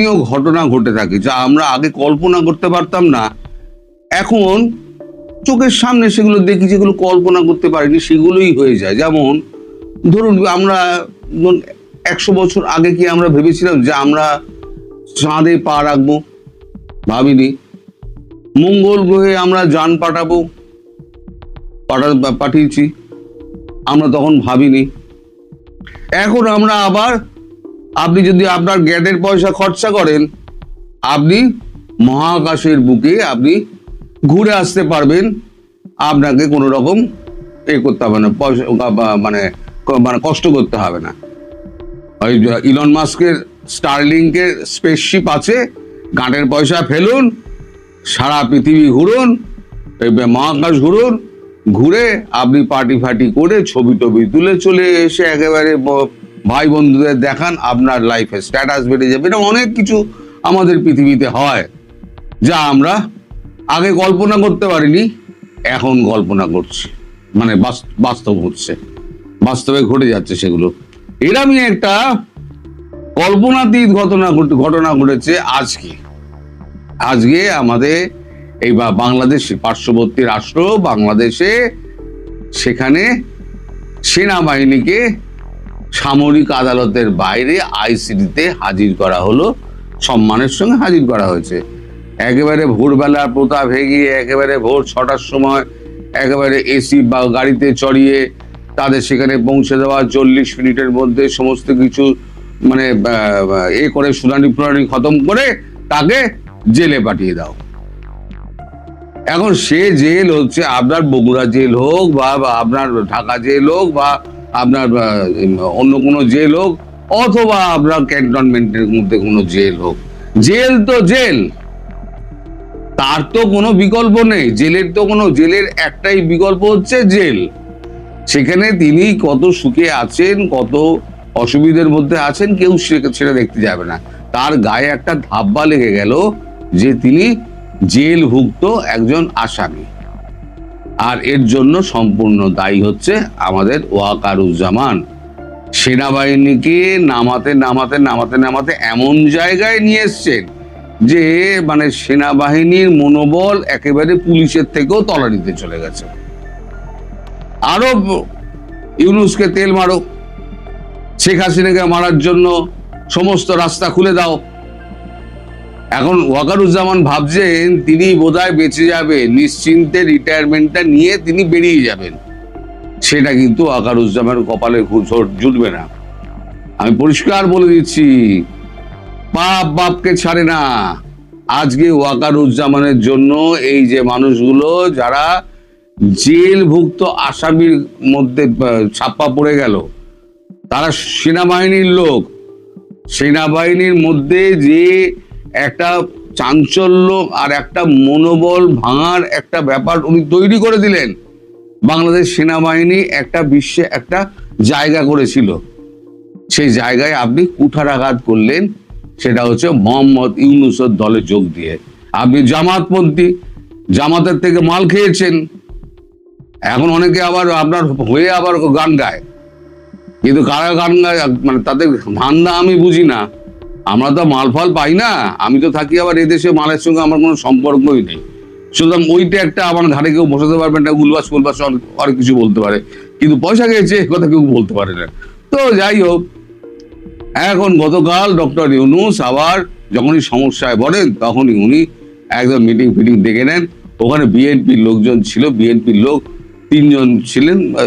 ঘটনা ঘটে থাকে, যা আমরা আগে কল্পনা করতে পারতাম না। এখন চোখের সামনে সেগুলো দেখি যেগুলো কল্পনা করতে পারিনি, সেগুলোই হয়ে যায়। যেমন, ধরুন আমরা একশো বছর আগে কি আমরা ভেবেছিলাম যে আমরা চাঁদে পা রাখব? ভাবিনি। মঙ্গল গ্রহে আমরা যান পাঠাবো, পাঠা- পাঠিয়েছি। আমরা তখন ভাবিনি। এখন আমরা আবার আপনি যদি আপনার গ্যাটের পয়সা খরচা করেন, আপনি মহাকাশের বুকে আপনি ঘুরে আসতে পারবেন। আপনাকে কোনো রকম এ করতে হবে না, পয়সা মানে মানে কষ্ট করতে হবে না। ওই ইলন মাস্কের স্টারলিংকের স্পেসশিপ আছে গাঁটের পয়সা ফেলুন, সারা পৃথিবী ঘুরুন, এই মহাকাশ ঘুরুন, ঘুরে আপনি পার্টি ফার্টি করে ছবি টবি তুলে চলে এসে একেবারে ভাই বন্ধুদের দেখান আপনার লাইফে স্ট্যাটাস বেড়ে যাবে। এটা অনেক কিছু আমাদের পৃথিবীতে হয়, যা আমরা আগে কল্পনা করতে পারিনি, এখন কল্পনা করছি। মানে বাস্তব হচ্ছে, বাস্তবে ঘটে যাচ্ছে সেগুলো। এরমই একটা কল্পনাতীত ঘটনা ঘট- ঘটনা ঘটেছে আজকে। আজকে আমাদের এই বাংলাদেশ পার্শ্ববর্তী রাষ্ট্র, বাংলাদেশে সেখানে সেনাবাহিনীকে সামরিক আদালতের বাইরে আইসিডিতে হাজির করা হলো। সম্মানের সঙ্গে হাজির করা হয়েছে। একেবারে ভোরবেলা প্রতাপ হেগিয়ে একেবারে ভোর ছটার সময়, একেবারে এসি বা গাড়িতে চড়িয়ে তাদের সেখানে পৌঁছে দেওয়া, চল্লিশ মিনিটের মধ্যে সমস্ত কিছু মানে এ করে শুনানি প্রণানি খতম করে তাকে জেলে পাঠিয়ে দাও। এখন সে জেল হচ্ছে আপনার বগুড়া জেল হোক বা আপনার ঢাকা জেল হোক বা আপনার অন্য কোনো জেল হোক, অথবা আপনার ক্যান্টনমেন্টের মধ্যে কোনো জেল হোক। জেল তো জেল। তার তো কোনো বিকল্প নেই। জেলের তো কোনো, জেলের একটাই বিকল্প হচ্ছে জেল। সেখানে তিনি কত সুখে আছেন, কত অসুবিধের মধ্যে আছেন, কেউ সেটা দেখতে যাবে না। তার গায়ে একটা ধাব্বা লেগে গেল যে তিনি জেলভুক্ত একজন আসামি। আর এর জন্য সম্পূর্ণ দায়ী হচ্ছে আমাদের ওয়াকারুজ্জামান। সেনাবাহিনীকে নামাতে নামাতে নামাতে নামাতে এমন জায়গায় নিয়ে এসছেন যে মানে সেনাবাহিনীর মনোবল একেবারে পুলিশের থেকেও তলানিতে চলে গেছে। আরও ইউনুসকে তেল মারো, শেখ হাসিনাকে মারার জন্য সমস্ত রাস্তা খুলে দাও এখন ওয়াকারুজ্জামান ভাবছেন তিনি বোধহয় বেঁচে যাবে নিশ্চিন্তে রিটায়ারমেন্টটা নিয়ে তিনি বেরিয়ে যাবেন। সেটা কিন্তু ওয়াকারুজ্জামানের কপালে ঘু- ঝোট- জুটবে না। আমি পরিষ্কার বলে দিচ্ছি বাপ বাপকে ছাড়ে না। আজকে ওয়াকারুজ্জামানের জন্য এই যে মানুষগুলো, যারা জেলভুক্ত আসামির মধ্যে ছাপ্পা পড়ে গেল, তারা সেনাবাহিনীর লোক। সেনাবাহিনীর মধ্যে যে একটা চাঞ্চল্য আর একটা মনোবল ভাঙার একটা ব্যাপার উনি তৈরি করে দিলেন। বাংলাদেশ সেনাবাহিনী একটা বিশ্বে একটা জায়গা করেছিল। সেই জায়গায় আপনি কুঠারাঘাত করলেন, সেটা হচ্ছে মোহাম্মদ ইউনুসের দলে যোগ দিয়ে। আপনি জামাতপন্থী, জামাতের থেকে মাল খেয়েছেন। এখন অনেকে আবার আপনার হয়ে আবার গান গায়। কিন্তু কারা গান গায়? মানে তাদের ধান্দা আমি বুঝি না। আমরা তো মাল ফাল পাই না। আমি তো থাকি আবার এদেশে মালের সঙ্গে আমার কোনো সম্পর্কই নেই। সুতরাং ওইটা একটা আমার ঘাড়ে কেউ বসাতে পারবে না উল্লাস ফুলবাস অনেক কিছু বলতে পারে। কিন্তু পয়সা এ কথা কেউ বলতে পারে না। তো যাই হোক এখন গতকাল ডক্টর ইউনুস আবার যখনই সমস্যায় পড়েন তখনই উনি একদম মিটিং ফিটিং ডেকে নেন। ওখানে বিএনপির লোকজন ছিল বিএনপির লোক তিনজন ছিলেন আহ,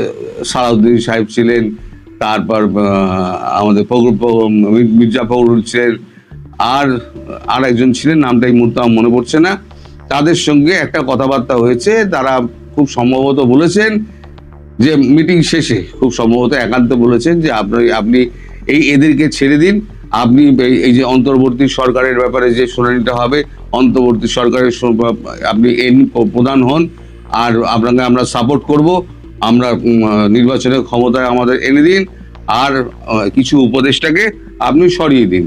সালাউদ্দিন সাহেব ছিলেন তারপর আমাদের মির্জা ফখরুল ছিলেন, আর আর একজন ছিলেন নামটা এই মুহূর্তে মনে পড়ছে না। তাদের সঙ্গে একটা কথাবার্তা হয়েছে, তারা খুব সম্ভবত বলেছেন যে মিটিং শেষে, খুব সম্ভবত একান্ত বলেছেন যে আপনি আপনি এই এদেরকে ছেড়ে দিন। আপনি এই- এই যে অন্তর্বর্তী সরকারের ব্যাপারে যে শুনানিটা হবে, অন্তর্বর্তী সরকারের আপনি এন প্রধান হন, আর আপনাকে আমরা সাপোর্ট করব। আমরা নির্বাচনের ক্ষমতায় আমাদের এনে দিন আর কিছু উপদেশটাকে আপনি সরিয়ে দিন।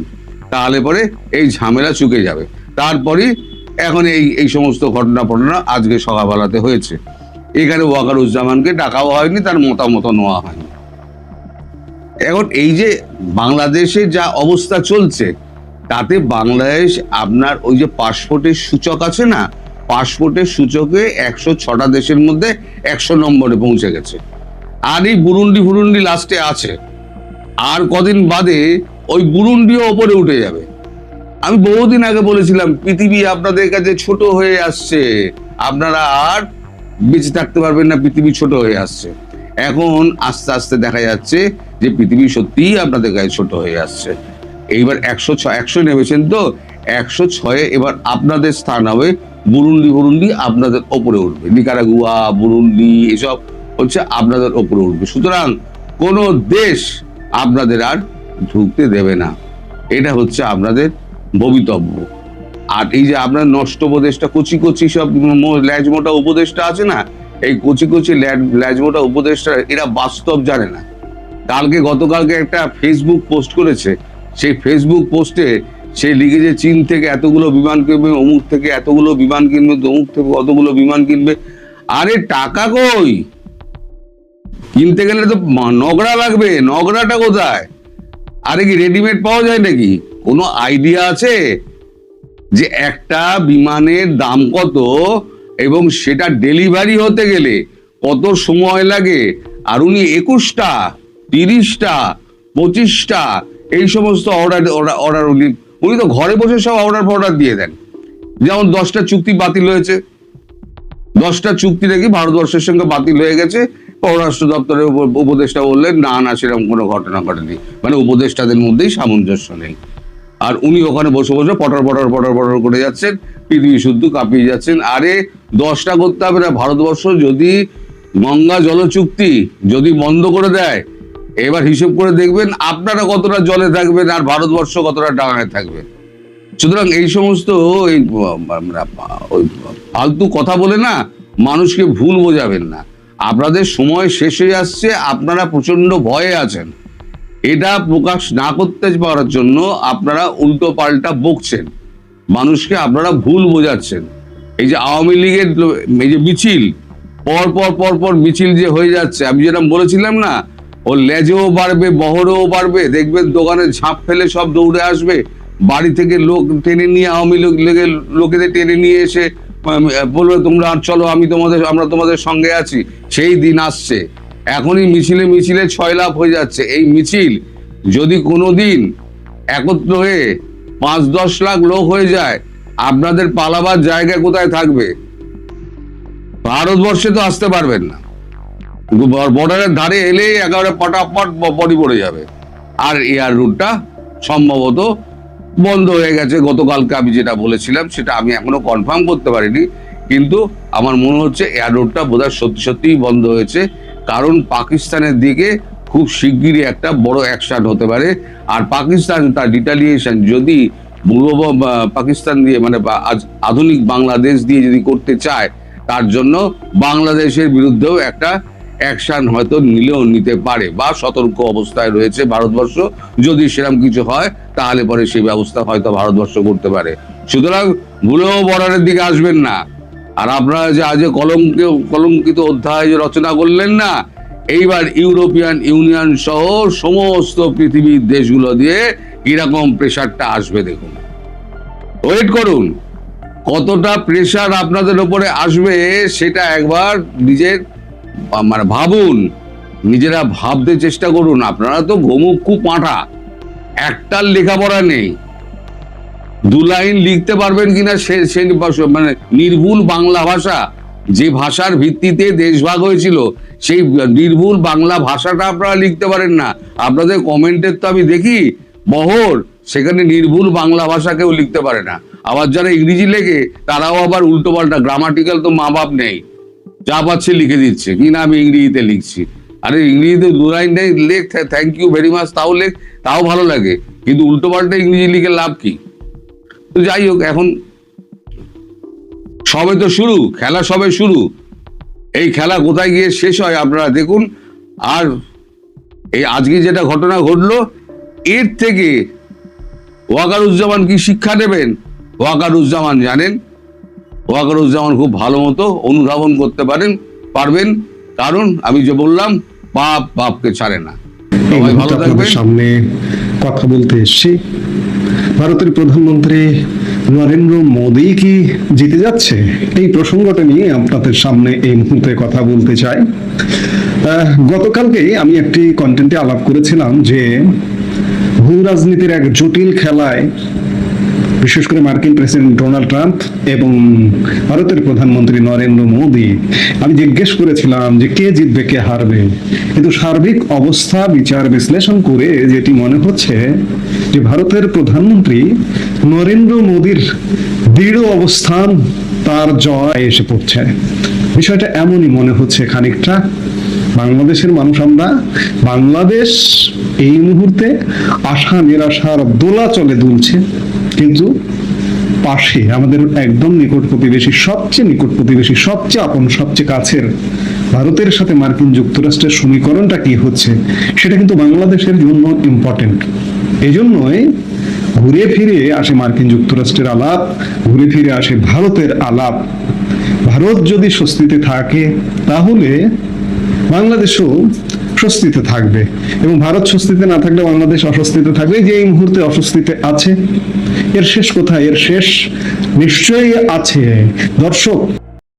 তাহলে পরে এই ঝামেলা চুকে যাবে। তারপরে এখন এই এই সমস্ত ঘটনা ঘটনা আজকে সকালবেলাতে হয়েছে। এখানে ওয়াকারুজ্জামানকে ডাকাও হয়নি, তার মতামত নেওয়া হয়নি। এখন এই যে বাংলাদেশে যা অবস্থা চলছে, তাতে বাংলাদেশ আপনার ওই যে পাসপোর্টের সূচক আছে না পাসপোর্টের সূচকে একশো ছটা দেশের মধ্যে একশো নম্বরে পৌঁছে গেছে। আর এই বুরুন্ডি ফুরুন্ডি লাস্টে আছে। আর কদিন বাদে ওই বুরুন্ডিও ওপরে উঠে যাবে। আমি বহুদিন আগে বলেছিলাম, পৃথিবী আপনাদের কাছে ছোট হয়ে আসছে। আপনারা আর বেঁচে থাকতে পারবেন না, পৃথিবী ছোট হয়ে আসছে। এখন আস্তে আস্তে দেখা যাচ্ছে যে পৃথিবী সত্যিই আপনাদের কাছে ছোট হয়ে আসছে। এইবার একশো ছ, একশো নেমেছেন তো একশো ছয়ে, এবার আপনাদের স্থান হবে বুরুন্ডি বুরুন্ডি, আপনাদের ওপরে উঠবে। নিকারাগুয়া, বুরুন্ডি, এসব হচ্ছে আপনাদের ওপরে উঠবে। সুতরাং কোনো দেশ আপনাদের আর ঢুকতে দেবে না। এটা হচ্ছে আপনাদের ভবিতব্য। আর এই যে আপনার নষ্ট উপদেশটা, কচি কচি সব ল্যাজমোটা উপদেশটা আছে না? এই কচি কচি ল্যাজ- ল্যাজমোটা উপদেশটা, এরা বাস্তব জানে না। কালকে গতকালকে একটা ফেসবুক পোস্ট করেছে। সেই ফেসবুক পোস্টে সে লিখেছে চীন থেকে এতগুলো বিমান কিনবে, অমুক থেকে এতগুলো বিমান কিনবে, অমুক থেকে কতগুলো বিমান কিনবে, আরে টাকা কই? কিনতে গেলে তো নগরা লাগবে নগরাটা কোথায়? আরে কি রেডিমেড পাওয়া যায় নাকি? কোনো আইডিয়া আছে? যে একটা বিমানের দাম কত এবং সেটা ডেলিভারি হতে গেলে কত সময় লাগে? আর উনি একুশটা, তিরিশটা, পঁচিশটা, এই সমস্ত অর্ডার অর্ডার উনি উনি তো ঘরে বসে সব অর্ডার ফর্ডার দিয়ে দেন। যেমন দশটা চুক্তি বাতিল হয়েছে। দশটা চুক্তি নাকি ভারতবর্ষের সঙ্গে বাতিল হয়ে গেছে। পররাষ্ট্র দপ্তরের উপ- উপদেষ্টা বললেন, না না, সেরকম কোনো ঘটনা ঘটেনি। মানে উপদেষ্টাদের মধ্যেই সামঞ্জস্য নেই। আর উনি ওখানে বসে বসে পটর পটর পটর পটর করে যাচ্ছেন, পৃথিবী শুদ্ধ কাঁপিয়ে যাচ্ছেন। আরে, দশটা করতে হবে না, ভারতবর্ষ যদি গঙ্গা জল চুক্তি যদি বন্ধ করে দেয় এবার হিসেব করে দেখবেন আপনারা কতটা জলে থাকবেন আর ভারতবর্ষ কতটা ডাঙায় থাকবে। সুতরাং এই সমস্ত এই ফালতু কথা বলে না, মানুষকে ভুল বোঝাবেন না। আপনাদের সময় শেষ হয়ে আসছে, আপনারা প্রচণ্ড ভয়ে আছেন। এটা প্রকাশ না করতে পারার জন্য আপনারা উল্টো পাল্টা বকছেন। মানুষকে আপনারা ভুল বোঝাচ্ছেন। এই যে আওয়ামী লীগের এই যে মিছিল, পর পর পর পর মিছিল যে হয়ে যাচ্ছে, আমি যেরকম বলেছিলাম না ও লেজেও বাড়বে, বহরেও বাড়বে দেখবেন দোকানে ঝাঁপ ফেলে সব দৌড়ে আসবে। বাড়ি থেকে লোক টেনে নিয়ে আওয়ামী লীগ লীগের লোকেদের টেনে নিয়ে এসে বলবে, তোমরা আর চলো, আমি তোমাদের, আমরা তোমাদের সঙ্গে আছি। সেই দিন আসছে। এখনই মিছিলে মিছিলে ছয় লাভ হয়ে যাচ্ছে। এই মিছিল যদি কোনো দিন একত্র হয়ে পাঁচ দশ লাখ লোক হয়ে যায়, আপনাদের পালাবার জায়গা কোথায় থাকবে? ভারতবর্ষে তো আসতে পারবেন না। বর্ডারের ধারে এলেই একেবারে পটাপট বডি পড়ে যাবে। আর এয়ার রুটটা সম্ভবত বন্ধ হয়ে গেছে। গতকালকে আমি যেটা বলেছিলাম, সেটা আমি এখনও কনফার্ম করতে পারিনি। কিন্তু আমার মনে হচ্ছে এয়ার রুটটা বোধহয় সত্যি সত্যিই বন্ধ হয়েছে। কারণ পাকিস্তানের দিকে খুব শিগগিরই একটা বড় অ্যাকশন হতে পারে। আর পাকিস্তান তার রিটালিয়েশন যদি পূর্ব পাকিস্তান দিয়ে মানে আধুনিক বাংলাদেশ দিয়ে যদি করতে চায়, তার জন্য বাংলাদেশের বিরুদ্ধেও একটা অ্যাকশন হয়তো নিলেও নিতে পারে বা সতর্ক অবস্থায় রয়েছে ভারতবর্ষ। যদি সেরকম কিছু হয়, তাহলে পরে সেই ব্যবস্থা হয়তো ভারতবর্ষ করতে পারে। সুতরাং ভুলেও বর্ডারের দিকে আসবেন না। আর আপনারা যে আজ কলঙ্ক, কলঙ্কিত অধ্যায় যে রচনা করলেন না, এইবার ইউরোপিয়ান ইউনিয়ন সহ সমস্ত পৃথিবীর দেশগুলো দিয়ে কীরকম প্রেশারটা আসবে দেখুন। ওয়েট করুন, কতটা প্রেশার আপনাদের উপরে আসবে সেটা একবার নিজের মানে ভাবুন, নিজেরা ভাবতে চেষ্টা করুন, আপনারা তো ঘুমুক্ষু পাঁঠা। একটার লেখাপড়া নেই। দু লাইন লিখতে পারবেন কিনা সে সে মানে নির্ভুল বাংলা ভাষা, যে ভাষার ভিত্তিতে দেশভাগ হয়েছিল, সেই নির্ভুল বাংলা ভাষাটা আপনারা লিখতে পারেন না। আপনাদের কমেন্টের তো আমি দেখি, বহর, সেখানে নির্ভুল বাংলা ভাষা কেউ লিখতে পারে না। আবার যারা ইংরেজি লেখে, তারাও আবার উল্টো পাল্টা গ্রামাটিক্যাল তো মা বাপ নেই। যা পাচ্ছে লিখে দিচ্ছে। কি না আমি ইংরেজিতে লিখছি? আরে ইংরেজিতে দু লাইন নেই লেখ থ্যাংক ইউ ভেরি মাচ তাও লেখ, তাও ভালো লাগে। কিন্তু উল্টো পাল্টা ইংরেজি লিখে লাভ কি? তো যাই হোক, এখন সবে তো শুরু, খেলা সবে শুরু। এই খেলা কোথায় গিয়ে শেষ হয় আপনারা দেখুন। আর এই আজকে যেটা ঘটনা ঘটলো, এর থেকে ওয়াকারুজ্জামান কি শিক্ষা নেবেন? ওয়াকারুজ্জামান জানেন ওয়াকারুজ্জামান খুব ভালো মতো অনুধাবন করতে পারেন পারবেন। কারণ আমি যে বললাম পাপ পাপকে ছাড়ে না। এই সবাই ভালো থাকবেন। সামনে কথা বলতে এসেছি। ভারতের প্রধানমন্ত্রী নরেন্দ্র মোদী কি জিতে যাচ্ছে? এই প্রসঙ্গটা নিয়ে আপনাদের সামনে এই মুহূর্তে কথা বলতে চাই। আহ, গতকালকেই আমি একটি কন্টেন্টে আলাপ করেছিলাম যে ভূ রাজনীতির এক জটিল খেলায় বিশেষ করে মার্কিন প্রেসিডেন্ট ডোনাল্ড ট্রাম্প এবং ভারতের প্রধানমন্ত্রী নরেন্দ্র মোদী, আমি জিজ্ঞেস করেছিলাম যে কে জিতবে, কে হারবে? কিন্তু সার্বিক অবস্থা, বিচার, বিশ্লেষণ করে যেটি মনে হচ্ছে যে ভারতের প্রধানমন্ত্রী নরেন্দ্র মোদীর দৃঢ় অবস্থান তার জয় এসে পড়ছে। বিষয়টা এমনই মনে হচ্ছে খানিকটা। বাংলাদেশের মানুষ আমরা, বাংলাদেশ এই মুহূর্তে আশা নিরাশার দোলা চলে দুলছে। কিন্তু পাশে আমাদের একদম নিকট প্রতিবেশী, সবচেয়ে নিকট প্রতিবেশী, সবচেয়ে আপন, সবচেয়ে কাছের ভারতের সাথে মার্কিন যুক্তরাষ্ট্রের সমীকরণটা কি হচ্ছে, সেটা কিন্তু বাংলাদেশের জন্য ইম্পর্টেন্ট এই জন্যই ঘুরে ফিরে আসে মার্কিন যুক্তরাষ্ট্রের আলাপ, ঘুরে ফিরে আসে ভারতের আলাপ। ভারত যদি স্বস্তিতে থাকে, তাহলে বাংলাদেশও স্বস্তিতে থাকবে এবং ভারত স্বস্তিতে না থাকলে বাংলাদেশ অস্বস্তিতে থাকবে। যে এই মুহূর্তে অস্বস্তিতে আছে, এর শেষ কোথায়? এর শেষ নিশ্চয়ই আছে। দর্শক